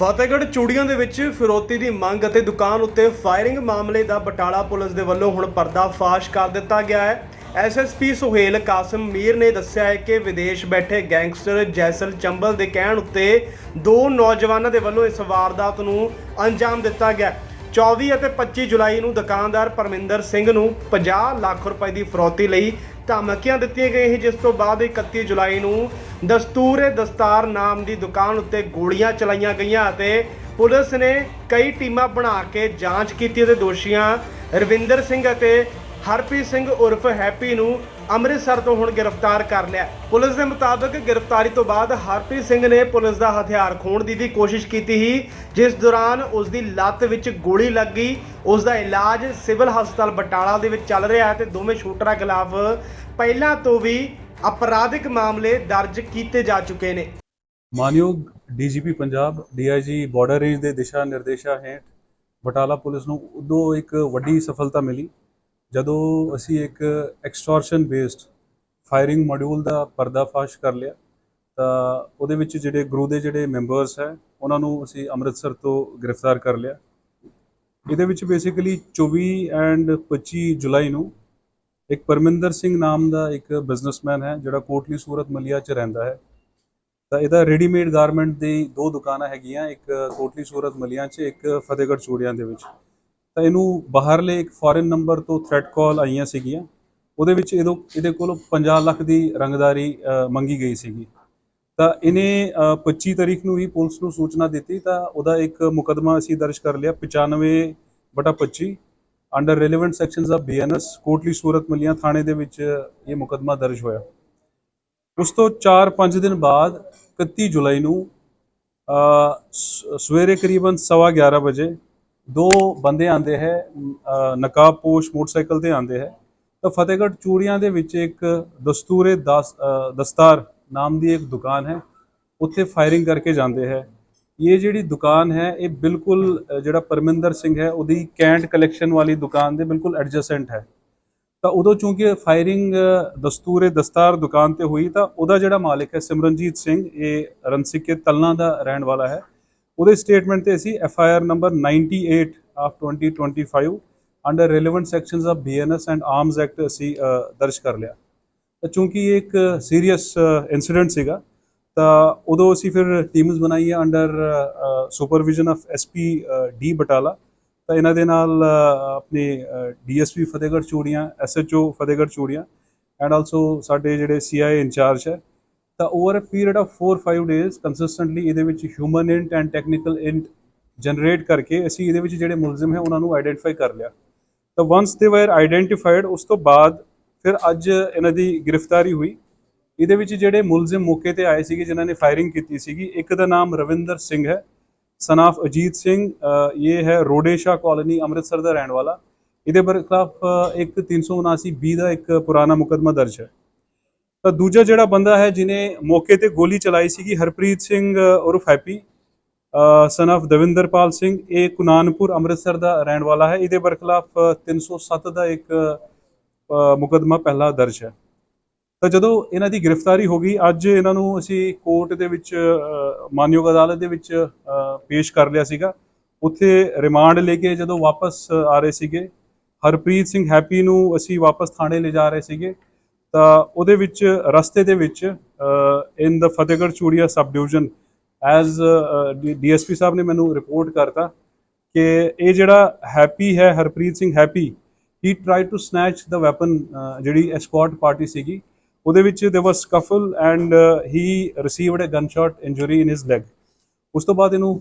ਫਤਿਹਗੜ੍ਹ ਚੂੜੀਆਂ ਦੇ ਵਿੱਚ ਫਿਰੋਤੀ ਦੀ ਮੰਗ ਅਤੇ ਦੁਕਾਨ ਉੱਤੇ ਫਾਇਰਿੰਗ ਮਾਮਲੇ ਦਾ ਬਟਾਲਾ ਪੁਲਿਸ ਦੇ ਵੱਲੋਂ ਹੁਣ ਪਰਦਾਫਾਸ਼ ਕਰ ਦਿੱਤਾ ਗਿਆ ਹੈ। ਐਸਐਸਪੀ ਸੁਹੇਲ ਕਾਸਮ ਮੀਰ ਨੇ ਦੱਸਿਆ ਹੈ ਕਿ ਵਿਦੇਸ਼ ਬੈਠੇ ਗੈਂਗਸਟਰ ਜੈਸਲ ਚੰਬਲ ਦੇ ਕਹਿਣ ਉੱਤੇ ਦੋ ਨੌਜਵਾਨਾਂ ਦੇ ਵੱਲੋਂ ਇਸ ਵਾਰਦਾਤ ਨੂੰ ਅੰਜਾਮ ਦਿੱਤਾ ਗਿਆ 24 ਅਤੇ 25 ਜੁਲਾਈ ਨੂੰ ਦੁਕਾਨਦਾਰ ਪਰਮਿੰਦਰ ਸਿੰਘ ਨੂੰ 50 ਲੱਖ ਰੁਪਏ ਦੀ ਫਰੋਤੀ ਲਈ ਧਮਕੀਆਂ ਦਿੱਤੀਆਂ ਗਈਆਂ ਜਿਸ ਤੋਂ ਬਾਅਦ 31 ਜੁਲਾਈ ਨੂੰ ਦਸਤੂਰ ਦਸਤਾਰ ਨਾਮ ਦੀ ਦੁਕਾਨ ਉੱਤੇ ਗੋਲੀਆਂ ਚਲਾਈਆਂ ਗਈਆਂ ਅਤੇ ਪੁਲਿਸ ਨੇ ਕਈ ਟੀਮਾਂ ਬਣਾ ਕੇ ਜਾਂਚ ਕੀਤੀ ਅਤੇ ਦੋਸ਼ੀਆਂ ਰਵਿੰਦਰ ਸਿੰਘ ਅਤੇ ਹਰਪ੍ਰੀਤ ਸਿੰਘ ਉਰਫ ਹੈਪੀ ਨੂੰ ਅੰਮ੍ਰਿਤਸਰ ਤੋਂ ਹੁਣ ਗ੍ਰਿਫਤਾਰ ਕਰ ਲਿਆ। ਪੁਲਿਸ ਦੇ ਮੁਤਾਬਕ ਗ੍ਰਿਫਤਾਰੀ ਤੋਂ ਬਾਅਦ ਹਰਪ੍ਰੀਤ ਸਿੰਘ ਨੇ ਪੁਲਿਸ ਦਾ ਹਥਿਆਰ ਖੋਣ ਦੀ ਵੀ ਕੋਸ਼ਿਸ਼ ਕੀਤੀ ਸੀ। ਜਿਸ ਦੌਰਾਨ ਉਸ ਦੀ ਲੱਤ ਵਿੱਚ ਗੋਲੀ ਲੱਗ। ਗਈ ਉਸ ਦਾ ਇਲਾਜ ਸਿਵਲ ਹਸਪਤਾਲ ਬਟਾਲਾ ਦੇ ਵਿੱਚ ਚੱਲ ਰਿਹਾ ਹੈ ਤੇ ਦੋਵੇਂ ਸ਼ੂਟਰਾਂ ਖਿਲਾਫ ਪਹਿਲਾਂ ਤੋਂ ਵੀ ਅਪਰਾਧਿਕ ਮਾਮਲੇ ਦਰਜ ਕੀਤੇ ਜਾ ਚੁੱਕੇ ਨੇ। ਮਾਨਯੋਗ DGP Punjab, DIG border range ਦੇ ਦਿਸ਼ਾ ਨਿਰਦੇਸ਼ਾਂ ਹੇਠ ਬਟਾਲਾ ਪੁਲਿਸ ਨੂੰ ਉਦੋਂ ਇੱਕ ਵੱਡੀ ਸਫਲਤਾ ਮਿਲੀ। ਜਦੋਂ ਅਸੀਂ ਇੱਕ ਐਕਸਟੋਰਸ਼ਨ ਬੇਸਡ ਫਾਇਰਿੰਗ ਮੋਡਿਊਲ ਦਾ ਪਰਦਾਫਾਸ਼ ਕਰ ਲਿਆ, ਤਾਂ ਉਹਦੇ ਵਿੱਚ ਜਿਹੜੇ ਗਰੁੱਪ ਦੇ ਜਿਹੜੇ ਮੈਂਬਰਸ ਹੈ, ਉਹਨਾਂ ਨੂੰ ਅਸੀਂ ਅੰਮ੍ਰਿਤਸਰ ਤੋਂ ਗ੍ਰਿਫਤਾਰ ਕਰ ਲਿਆ। ਇਹਦੇ ਵਿੱਚ ਬੇਸਿਕਲੀ 24 ਐਂਡ 25 ਜੁਲਾਈ ਨੂੰ ਇੱਕ ਪਰਮਿੰਦਰ ਸਿੰਘ ਨਾਮ ਦਾ ਇੱਕ ਬਿਜ਼ਨਸਮੈਨ ਹੈ, ਜਿਹੜਾ ਕੋਟਲੀ ਸੂਰਤ ਮਲੀਆ 'ਚ ਰਹਿੰਦਾ ਹੈ। ਤਾਂ ਇਹਦਾ ਰੈਡੀਮੇਡ ਗਾਰਮੈਂਟ ਦੀ ਦੋ ਦੁਕਾਨਾਂ ਹੈਗੀਆਂ, ਇੱਕ ਕੋਟਲੀ ਸੂਰਤ ਮਲੀਆਂ 'ਚ, ਇੱਕ ਫਤਿਹਗੜ੍ਹ ਚੂੜੀਆਂ ਦੇ ਵਿੱਚ। ਤਾਂ ਇਹਨੂੰ ਬਾਹਰਲੇ ਇੱਕ ਫੋਰਨ ਨੰਬਰ ਤੋਂ ਥ੍ਰੈਟ ਕਾਲ ਆਈਆਂ ਸੀਗੀਆਂ। ਉਹਦੇ ਵਿੱਚ ਇਹਦੋਂ ਇਹਦੇ ਕੋਲੋਂ 50 ਲੱਖ ਦੀ ਰੰਗਦਾਰੀ ਮੰਗੀ ਗਈ ਸੀਗੀ। ਤਾਂ ਇਹਨੇ ਅ, 25 ਤਾਰੀਖ ਨੂੰ ਹੀ ਪੁਲਿਸ ਨੂੰ ਸੂਚਨਾ ਦਿੱਤੀ ਤਾਂ ਉਹਦਾ ਇੱਕ ਮੁਕਦਮਾ ਅਸੀਂ ਦਰਜ ਕਰ ਲਿਆ 95 ਬਟਾ 25 under relevant sections of BNS Kotli Surat Malhian ਥਾਣੇ ਦੇ ਵਿੱਚ ਇਹ ਮੁਕਦਮਾ ਦਰਜ ਹੋਇਆ। ਉਸ ਤੋਂ 4-5 ਦਿਨ ਬਾਅਦ 31 ਜੁਲਾਈ ਨੂੰ ਸਵੇਰੇ ਕਰੀਬਨ 11:30 ਵਜੇ ਦੋ ਬੰਦੇ ਆਂਦੇ ਹੈ ਅ, ਨਕਾਬਪੋਸ਼ ਮੋਟਰਸਾਈਕਲ ਤੇ ਆਂਦੇ ਹੈ। ਤਾਂ ਫਤਿਹਗੜ੍ਹ ਚੂੜੀਆਂ ਦੇ ਵਿੱਚ ਇੱਕ ਦਸਤੂਰੇ ਦਸ ਦਸਤਾਰ ਨਾਮ ਦੀ ਇੱਕ ਦੁਕਾਨ ਹੈ ਉੱਥੇ ਫਾਇਰਿੰਗ ਕਰਕੇ ਜਾਂਦੇ ਹੈ। ਇਹ ਜਿਹੜੀ ਦੁਕਾਨ ਹੈ ਇਹ ਬਿਲਕੁਲ ਜਿਹੜਾ ਪਰਮਿੰਦਰ ਸਿੰਘ ਹੈ ਉਹਦੀ ਕੈਂਟ ਕਲੈਕਸ਼ਨ ਵਾਲੀ ਦੁਕਾਨ ਦੇ ਬਿਲਕੁਲ ਐਡਜਸੈਂਟ ਹੈ। ਤਾਂ ਉਦੋਂ ਚੂੰਕਿ ਫਾਇਰਿੰਗ ਦਸਤੂਰੇ ਦਸਤਾਰ ਦੁਕਾਨ ਤੇ ਹੋਈ ਤਾਂ ਉਹਦਾ ਜਿਹੜਾ ਮਾਲਕ ਹੈ ਸਿਮਰਨਜੀਤ ਸਿੰਘ ਇਹ ਰਣਸਿੱਕੇ ਤਲਨਾ ਦਾ ਰਹਿਣ ਵਾਲਾ ਹੈ। ਉਹਦੇ ਸਟੇਟਮੈਂਟ ਤੇ ਅਸੀਂ F I R number 98 of 2025 under relevant sections of BNS and arms act ਅਸੀਂ ਦਰਜ ਕਰ ਲਿਆ। ਤਾਂ ਚੂੰਕਿ ਇਹ ਇੱਕ ਸੀਰੀਅਸ ਇਨਸੀਡੈਂਟ ਸੀਗਾ ਤਾਂ ਉਦੋਂ ਅਸੀਂ ਫਿਰ ਟੀਮਸ ਬਣਾਈ ਬਣਾਈਆਂ under supervision of SP D Batala. ਤਾਂ ਇਹਨਾਂ ਦੇ ਨਾਲ ਅ, ਆਪਣੇ DSP Fatehgarh Churian SHO Fatehgarh Churian and also ਸਾਡੇ ਜਿਹੜੇ ਸੀਆਈ ਇੰਚਾਰਜ ਹੈ ਤਾਂ over uh period of 4-5 days consistently ਇਹਦੇ ਵਿੱਚ human int and technical int generate ਕਰਕੇ ਅਸੀਂ ਇਹਦੇ ਵਿੱਚ ਜਿਹੜੇ ਮੁਲਜ਼ਮ ਹੈ ਉਹਨਾਂ ਨੂੰ ਆਈਡੈਂਟੀਫਾਈ ਕਰ ਲਿਆ। ਤਾਂ ਵਾਂਸ ਦੇ ਵਰ ਆਈਡੈਂਟੀਫਾਈਡ ਉਸ ਤੋਂ ਬਾਅਦ ਫਿਰ ਅੱਜ ਇਹਨਾਂ ਦੀ ਗ੍ਰਿਫਤਾਰੀ ਹੋਈ। ਇਹਦੇ ਵਿੱਚ ਜਿਹੜੇ ਮੁਲਜ਼ਮ ਮੌਕੇ ਤੇ ਆਏ ਸੀਗੇ ਜਿਨ੍ਹਾਂ ਨੇ ਫਾਇਰਿੰਗ ਕੀਤੀ ਸੀਗੀ, ਇੱਕ ਦਾ ਨਾਮ ਰਵਿੰਦਰ ਸਿੰਘ ਹੈ ਸਨਾਫ ਅਜੀਤ ਸਿੰਘ ਇਹ ਹੈ ਰੋਡੇਸ਼ਾ ਕਾਲੋਨੀ ਅੰਮ੍ਰਿਤਸਰ ਦਾ ਰਹਿਣ ਵਾਲਾ। ਇਹਦੇ ਖਿਲਾਫ ਇੱਕ 379 ਬੀ ਦਾ ਇੱਕ ਪੁਰਾਣਾ ਮੁਕੱਦਮਾ ਦਰਜ ਹੈ। ਤਾਂ ਦੂਜਾ ਜਿਹੜਾ ਬੰਦਾ ਹੈ ਜਿਨੇ ਮੌਕੇ ਤੇ ਗੋਲੀ ਚਲਾਈ ਸੀਗੀ ਹਰਪ੍ਰੀਤ ਸਿੰਘ ਉਰਫ Happy son of Davinderpal Singh ਇਹ ਕੁਨਾਨਪੁਰ ਅੰਮ੍ਰਿਤਸਰ ਦਾ ਰਹਿਣ ਵਾਲਾ ਹੈ। ਇਹਦੇ ਬਰਖਲਾਫ 307 ਦਾ ਇੱਕ ਅ, ਮੁਕੱਦਮਾ ਪਹਿਲਾ ਦਰਜ ਹੈ। ਤਾਂ ਜਦੋਂ ਇਹਨਾਂ ਦੀ ਗ੍ਰਿਫਤਾਰੀ ਹੋ ਗਈ ਅੱਜ ਇਹਨਾਂ ਨੂੰ ਅਸੀਂ ਕੋਰਟ ਦੇ ਵਿੱਚ ਮਾਨਯੋਗ ਅਦਾਲਤ ਦੇ ਵਿੱਚ ਪੇਸ਼ ਕਰ ਲਿਆ ਸੀਗਾ। ਉੱਥੇ ਰਿਮਾਂਡ ਲੈ ਕੇ ਜਦੋਂ ਵਾਪਸ ਆ ਰਹੇ ਸੀਗੇ ਹਰਪ੍ਰੀਤ ਸਿੰਘ ਹੈਪੀ ਨੂੰ ਅਸੀਂ ਵਾਪਸ ਥਾਣੇ ਲੈ ਜਾ ਰਹੇ ਸੀਗੇ। ਤਾਂ ਉਹਦੇ ਵਿੱਚ, ਰਸਤੇ ਦੇ ਵਿੱਚ in the Fatehgarh Churian sub division as DSP ਸਾਹਿਬ ਨੇ ਮੈਨੂੰ ਰਿਪੋਰਟ ਕਰਤਾ ਕਿ ਇਹ ਜਿਹੜਾ ਹੈਪੀ ਹੈ, Harpreet Singh Happy he try to snatch the weapon ਜਿਹੜੀ ਐਸਕॉर्ट ਪਾਰਟੀ ਸੀਗੀ, ਉਹਦੇ ਵਿੱਚ there was scuffle and he received a gun gunshot injury in his leg ਉਸ ਤੋਂ ਬਾਅਦ ਇਹਨੂੰ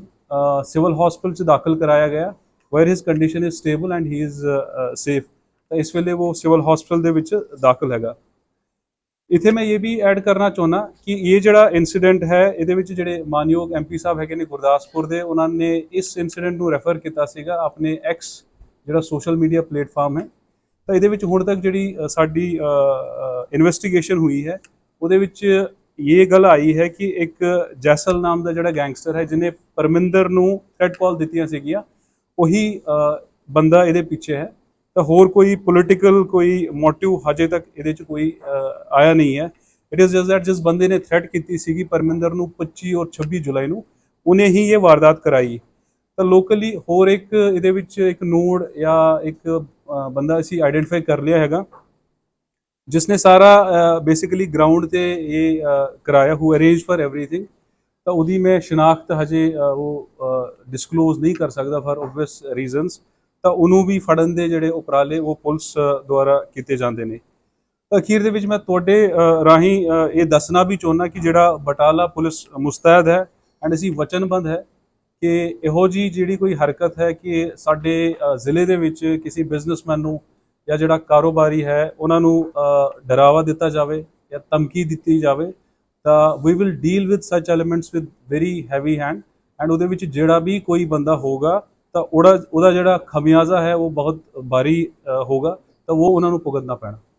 ਸਿਵਲ ਹਸਪੀਟਲ ਚ ਦਾਖਲ ਕਰਾਇਆ ਗਿਆ, where his condition is stable and he is safe ਤਾਂ ਇਸ ਵੇਲੇ ਉਹ ਸਿਵਲ ਹਸਪੀਟਲ ਦੇ ਵਿੱਚ ਦਾਖਲ ਹੈਗਾ। ਇਥੇ ਮੈਂ ਇਹ ਵੀ ਐਡ ਕਰਨਾ ਚਾਹੁੰਦਾ ਕਿ ਇਹ ਜਿਹੜਾ ਇਨਸੀਡੈਂਟ ਹੈ, ਇਹਦੇ ਵਿੱਚ ਜਿਹੜੇ ਮਾਨਯੋਗ ਐਮਪੀ ਸਾਹਿਬ ਹੈਗੇ ਨੇ ਗੁਰਦਾਸਪੁਰ ਦੇ, ਉਹਨਾਂ ਨੇ ਇਸ ਇਨਸੀਡੈਂਟ ਨੂੰ ਰੈਫਰ ਕੀਤਾ ਸੀਗਾ, ਆਪਣੇ ਐਕਸ ਜਿਹੜਾ ਸੋਸ਼ਲ ਮੀਡੀਆ ਪਲੇਟਫਾਰਮ ਹੈ। ਤਾਂ ਇਹਦੇ ਵਿੱਚ ਹੁਣ ਤੱਕ ਜਿਹੜੀ ਸਾਡੀ ਇਨਵੈਸਟੀਗੇਸ਼ਨ ਹੋਈ ਹੈ, ਉਹਦੇ ਵਿੱਚ ਇਹ ਗੱਲ ਆਈ ਹੈ ਕਿ ਇੱਕ ਜੈਸਲ ਨਾਮ ਦਾ ਜਿਹੜਾ ਗੈਂਗਸਟਰ ਹੈ, ਜਿਹਨੇ ਪਰਮਿੰਦਰ ਨੂੰ ਥ੍ਰੈਟ ਕਾਲ ਦਿੱਤੀਆਂ ਸੀਗੀਆਂ, ਉਹੀ ਬੰਦਾ ਇਹਦੇ ਪਿੱਛੇ ਹੈ। ਤਾਂ ਹੋਰ ਕੋਈ ਪੋਲਿਟੀਕਲ ਕੋਈ ਮੋਟਿਵ ਹਜੇ ਤੱਕ ਇਹਦੇ 'ਚ ਕੋਈ ਆਇਆ ਨਹੀਂ ਹੈ। ਇਟ ਇਜ਼ ਜਸਟ ਦੈਟ ਜਿਸ ਬੰਦੇ ਨੇ ਥ੍ਰੈਟ ਕੀਤੀ ਸੀਗੀ ਪਰਮਿੰਦਰ ਨੂੰ 25 ਔਰ 26 ਜੁਲਾਈ ਨੂੰ, ਉਹਨੇ ਹੀ ਇਹ ਵਾਰਦਾਤ ਕਰਾਈ। ਤਾਂ ਲੋਕਲੀ ਹੋਰ ਇੱਕ ਇਹਦੇ ਵਿੱਚ ਇੱਕ ਨੋਡ ਜਾਂ ਇੱਕ ਬੰਦਾ ਅਸੀਂ ਆਈਡੈਂਟੀਫਾਈ ਕਰ ਲਿਆ ਹੈਗਾ ਜਿਸ ਨੇ ਸਾਰਾ ਬੇਸਿਕਲੀ ਗਰਾਊਂਡ ਤੇ ਇਹ ਕਰਾਇਆ ਹੂ ਅਰੇਂਜ ਫਾਰ एवरीथिंग ਤਾਂ ਉਹਦੀ ਮੈਂ ਸ਼ਨਾਖਤ ਹਜੇ ਉਹ ਡਿਸਕਲੋਜ਼ ਨਹੀਂ ਕਰ ਸਕਦਾ ਫਾਰ ਆਬਵੀਅਸ ਰੀਜ਼ਨਸ ਤਾਂ ਉਹਨੂੰ ਵੀ ਫੜਨ ਦੇ ਜਿਹੜੇ ਉਪਰਾਲੇ ਉਹ ਪੁਲਿਸ ਦੁਆਰਾ ਕੀਤੇ ਜਾਂਦੇ ਨੇ। ਅਖੀਰ ਦੇ ਵਿੱਚ ਮੈਂ ਤੁਹਾਡੇ ਰਾਹੀਂ ਇਹ ਦੱਸਣਾ ਵੀ ਚਾਹੁੰਦਾ ਕਿ ਜਿਹੜਾ ਬਟਾਲਾ ਪੁਲਿਸ ਮੁਸਤੈਦ ਹੈ ਐਂਡ ਅਸੀਂ ਵਚਨਬੰਦ ਹੈ ਕਿ ਇਹੋ ਜੀ ਜਿਹੜੀ ਕੋਈ ਹਰਕਤ ਹੈ ਕਿ ਸਾਡੇ ਜ਼ਿਲ੍ਹੇ ਦੇ ਵਿੱਚ ਕਿਸੇ ਬਿਜ਼ਨਸਮੈਨ ਨੂੰ ਜਾਂ ਜਿਹੜਾ ਕਾਰੋਬਾਰੀ ਹੈ ਉਹਨਾਂ ਨੂੰ ਡਰਾਵਾ ਦਿੱਤਾ ਜਾਵੇ ਜਾਂ ਧਮਕੀ ਦਿੱਤੀ ਜਾਵੇ, ਤਾਂ ਵੀ will deal with such elements with very heavy hand and ਉਹਦੇ ਵਿੱਚ ਜਿਹੜਾ ਵੀ ਕੋਈ ਬੰਦਾ ਹੋਗਾ ਤਾਂ ਉਹਦਾ ਉਹਦਾ ਜਿਹੜਾ ਖਮਿਆਜ਼ਾ ਹੈ ਉਹ ਬਹੁਤ ਭਾਰੀ ਅ, ਹੋਗਾ ਤਾਂ ਉਹ ਉਹਨਾਂ ਨੂੰ ਭੁਗਤਣਾ ਪੈਣਾ।